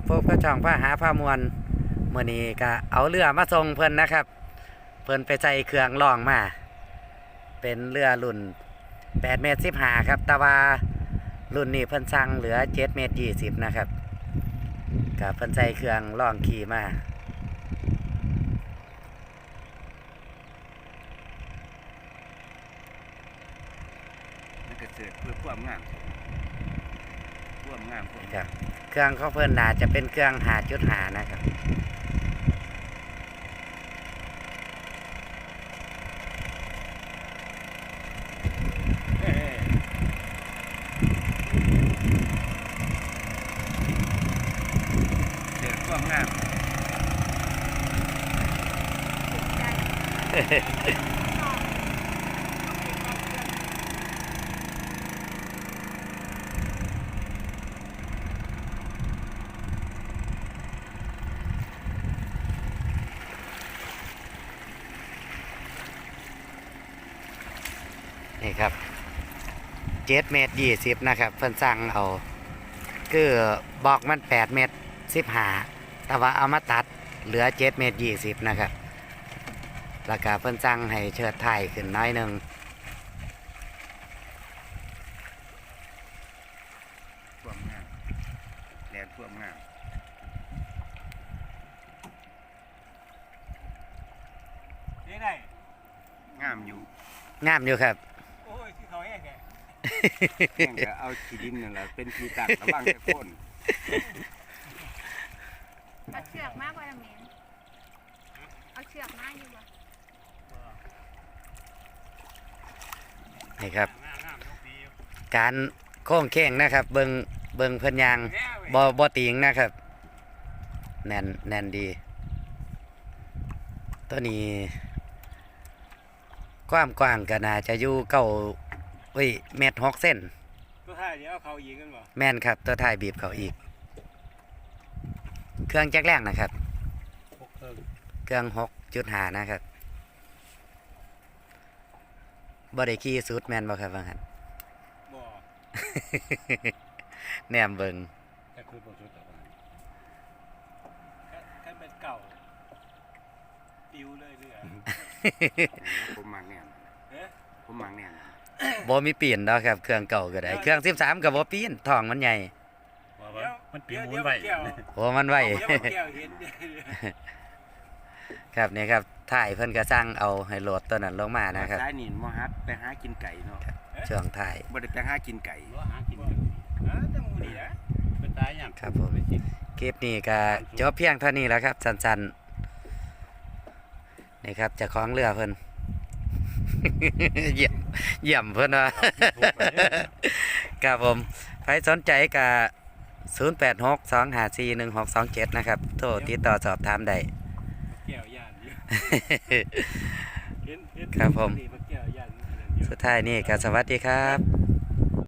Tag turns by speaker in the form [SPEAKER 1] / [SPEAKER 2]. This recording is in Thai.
[SPEAKER 1] บพบกับช่องผ้าหาผ้ามวลมื่อนี้ก็เอาเรือมาส่งเพิ่นนะครับ เพิ่นไปใส่เครื่องล่องมา เป็นเรือรุ่น8เมตร15ครับแต่ว่ารุ่นนี้เพิ่นสั่งเหลือ7เมตร20นะครับกับเพิ่นใส่เครื่องล่องขี่มา
[SPEAKER 2] มัก็เกิดเพื่อความงาม ความงามความ
[SPEAKER 1] ครับเครื่องของเพิ่นน่าจะเป็นเครื่องหาจุดหานะครับ
[SPEAKER 2] เอ้ยเกิดความงาม
[SPEAKER 1] นี่ครับเจ็ดเมตรยี่สิบนะครับ เพิ่นสั่งเอาคือบอกมันแปดเมตรสิบห้าแต่ว่าเอามาตัดเหลือเจ็ดเมตรยี่สิบนะครับแล้วก็เพิ่นสั่งให้เชิดไทยขึ้นน้อยหนึ่ง
[SPEAKER 2] ความงามแลนความงาม
[SPEAKER 3] นี่ได้
[SPEAKER 2] งามอยู่
[SPEAKER 1] งามอยู่ครับ
[SPEAKER 3] โอ้ยที่เขาแห้งแก
[SPEAKER 2] แม่งก็เอาขี้ดินนั่นแหละเป็นที่ตั้งระว่างแต่คน
[SPEAKER 4] เอาเชือกมากกว่าละเมนเอาเชือกมากอยู่บ่
[SPEAKER 1] นี่ครับ
[SPEAKER 3] กา
[SPEAKER 1] รโค้งเข่งนะครับ เบิงเบิงเพิ่นยางบอบอติงนะครับ แน่นแน่นดี ตัวนี้ ความกว้างก็น่าจะอยู่เก้า เว้ยเมตรหกเส้น
[SPEAKER 3] ตัวท้ายเดี๋ยวเอาเขายิงกันบ่
[SPEAKER 1] แม่นครับ ตัวท้ายบีบเขาอีก เครื่องแจ็คแรกนะครับ
[SPEAKER 3] พกเพิ่ง
[SPEAKER 1] เครื่องหกจุดหานะครับบริขี่สุดแมนบ่ครับว่างั้น
[SPEAKER 3] บ่
[SPEAKER 1] แนมเบิง
[SPEAKER 3] แต่คือบ่สุดแต่ว่าคันเป็นเก่าปิวเลยเรือ
[SPEAKER 2] ผมมักแน่น
[SPEAKER 3] เอ๊ะ
[SPEAKER 2] ผมมักแน่น
[SPEAKER 1] บ่มีปีนดอกครับ เครื่องเก่าก็ได้ เครื่องสิบสามกับบ่ปีนท้องมันใหญ่
[SPEAKER 3] ว่าว่ามันปิวหมุนไว้
[SPEAKER 1] โอ้มันไว
[SPEAKER 3] เดี๋ยวมันแก้วเห็นเดี๋ยว
[SPEAKER 1] ครับนี่ครับถ่ายเพิ่นก็สร้างเอาให้โหลดตัวนั้นลงมานะครับ
[SPEAKER 2] ซ้ายนี่มอฮัดไปหากินไก่เนาะ
[SPEAKER 1] ช่วงถ่าย
[SPEAKER 2] บ่ได้ไปหากินไก่
[SPEAKER 3] บ่หากินอ่าแต่หมูดีนะเป็นตายยัง
[SPEAKER 1] ครับผมคลิปนี้ก็จบเพียงเท่านี้แล้วครับ สั้นๆนี่ครับเจะคล้าของเรือเพิ่น เยี่ยมเยี่ยมเพิ่นว่าครับผมใครสนใจก็086 254 1627 นะครับ โทรติดต่อสอบถามได้
[SPEAKER 3] แก้วย่านอยู่เห็นเห็น
[SPEAKER 1] ครับผม
[SPEAKER 3] นี่นแก้วย่านอันนั้นอยู่
[SPEAKER 1] สุดท้ายนี่ก็สวัสดีครับ